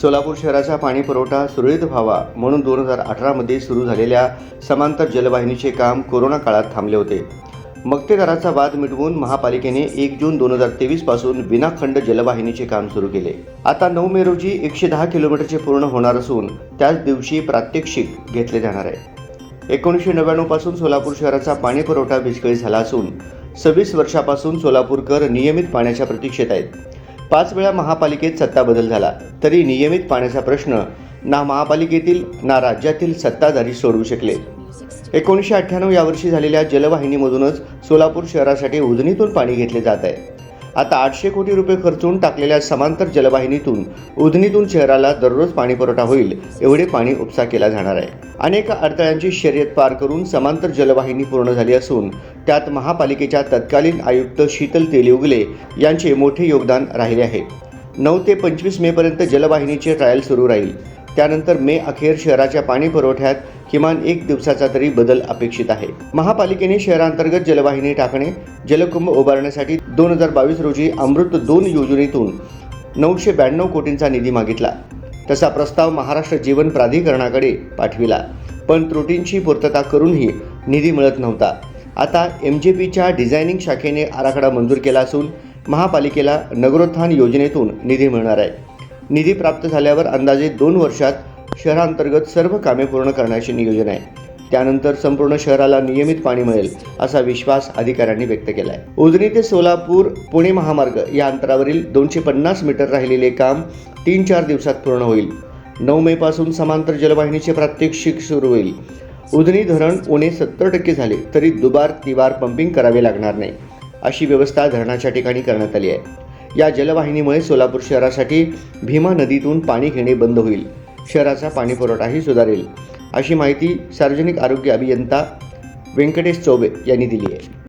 सोलापूर शहराचा पाणी पुरवठा सुरळीत व्हावा म्हणून दोन हजार अठरामध्ये सुरू झालेल्या समांतर जलवाहिनीचे काम कोरोना काळात थांबले होते. मक्तेदाराचा वाद मिटवून महापालिकेने एक जून दोन हजार तेवीसपासून विनाखंड जलवाहिनीचे काम सुरू केले. आता नऊ मे रोजी एकशे दहा किलोमीटरचे पूर्ण होणार असून त्याच दिवशी प्रात्यक्षिक घेतले जाणार आहे. एकोणीसशे नव्याण्णवपासून सोलापूर शहराचा पाणी पुरवठा विस्कळीत झाला असून सव्वीस वर्षापासून सोलापूरकर नियमित पाण्याच्या प्रतीक्षेत आहेत. पाच वेळा महापालिकेत सत्ता बदल झाला तरी नियमित पाण्याचा प्रश्न ना महापालिकेतील ना राज्यातील सत्ताधारी सोडवू शकले. एकोणीसशे अठ्ठ्याण्णव यावर्षी झालेल्या जलवाहिनीमधूनच सोलापूर शहरासाठी उजनीतून पाणी घेतले जात आहे. आता आठशे कोटी रुपये खर्चून टाकलेल्या समांतर जलवाहिनीतून उधनीतून शहराला दररोज पाणी पुरवठा होईल एवढे पाणी उपसा केला जाणार आहे. अनेक अडथळ्यांची शर्यत पार करून समांतर जलवाहिनी पूर्ण झाली असून त्यात महापालिकेच्या तत्कालीन आयुक्त शीतल तेलिउगले यांचे मोठे योगदान राहिले आहे. नऊ ते पंचवीस मेपर्यंत जलवाहिनीचे ट्रायल सुरू राहील. त्यानंतर मे अखेर शहराच्या पाणी पुरवठ्यात किमान एक दिवसाचा तरी बदल अपेक्षित आहे. महापालिकेने शहरांतर्गत जलवाहिनी टाकणे जलकुंभ उभारण्यासाठी दोन हजार बावीस रोजी अमृत दोन योजनेतून नऊशे ब्याण्णव कोटींचा निधी मागितला. तसा प्रस्ताव महाराष्ट्र जीवन प्राधिकरणाकडे पाठविला. पण त्रुटींची पूर्तता करूनही निधी मिळत नव्हता. आता एम जे पीच्या डिझायनिंग शाखेने आराखडा मंजूर केला असून महापालिकेला नगरोत्थान योजनेतून निधी मिळणार आहे. निधी प्राप्त झाल्यावर अंदाजे दोन वर्षात शहरांतर्गत सर्व कामे पूर्ण करण्याचे नियोजन आहे. त्यानंतर संपूर्ण शहराला नियमित पाणी मिळेल असा विश्वास अधिकाऱ्यांनी व्यक्त केला आहे उजनी ते सोलापूर पुणे महामार्ग या अंतरावरील दोनशे पन्नास मीटर राहिलेले काम तीन चार दिवसात पूर्ण होईल. नऊ मे पासून समांतर जलवाहिनीचे प्रात्यक्षिक सुरू होईल. उजनी धरण उणे सत्तर टक्के झाले तरी दुबार तिवार पंपिंग करावे लागणार नाही अशी व्यवस्था धरणाच्या ठिकाणी करण्यात आली आहे. या जलवाहिनीमुळे सोलापूर शहरासाठी भीमा नदीतून पाणी घेणे बंद होईल. शहराचा पाणीपुरवठाही सुधारेल. अशी माहिती सार्वजनिक आरोग्य अभियंता व्यंकटेश चौबे यांनी दिली आहे.